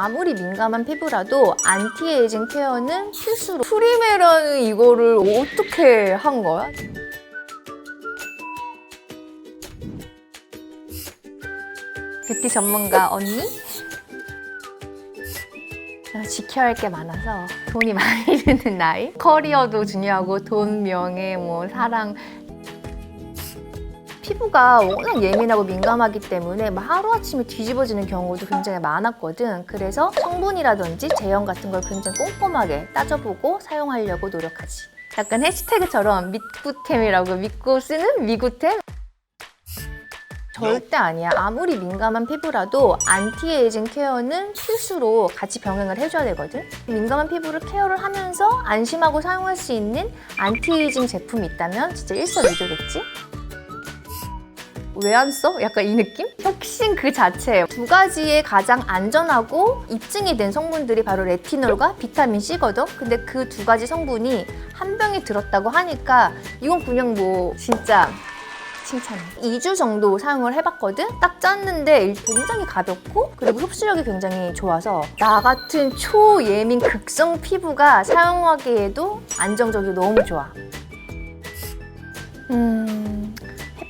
아무리 민감한 피부라도 안티에이징 케어는 필수로. 프리메라는 이거를 어떻게 한 거야? 뷰티 전문가 언니? 지켜야 할 게 많아서 돈이 많이 드는 나이 커리어도 중요하고 돈, 명예, 뭐 사랑 피부가 워낙 예민하고 민감하기 때문에 막 하루아침에 뒤집어지는 경우도 굉장히 많았거든 그래서 성분이라든지 제형 같은 걸 굉장히 꼼꼼하게 따져보고 사용하려고 노력하지 약간 해시태그처럼 믿구템이라고 믿고 쓰는 미구템 절대 아니야. 아무리 민감한 피부라도 안티에이징 케어는 필수로 같이 병행을 해줘야 되거든. 민감한 피부를 케어를 하면서 안심하고 사용할 수 있는 안티에이징 제품이 있다면 진짜 일석이조겠지? 왜 안 써? 약간 이 느낌? 혁신 그 자체예요. 두 가지의 가장 안전하고 입증이 된 성분들이 바로 레티놀과 비타민 C거든. 근데 그 두 가지 성분이 한 병에 들었다고 하니까 이건 그냥 뭐 진짜 칭찬해. 2주 정도 사용을 해봤거든? 딱 짰는데 굉장히 가볍고 그리고 흡수력이 굉장히 좋아서 나 같은 초예민 극성 피부가 사용하기에도 안정적이고 너무 좋아. 음,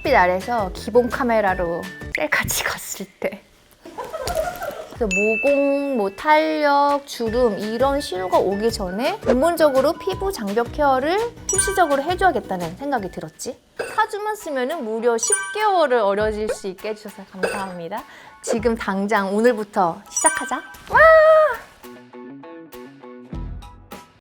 햇빛 아래서 기본 카메라로 셀카 찍었을 때. 그래서 모공, 뭐 탄력, 주름 이런 신호가 오기 전에 근본적으로 피부 장벽 케어를 필수적으로 해줘야겠다는 생각이 들었지. 4주만 쓰면 무려 10개월을 어려질 수 있게 해주셔서 감사합니다. 지금 당장 오늘부터 시작하자. 와!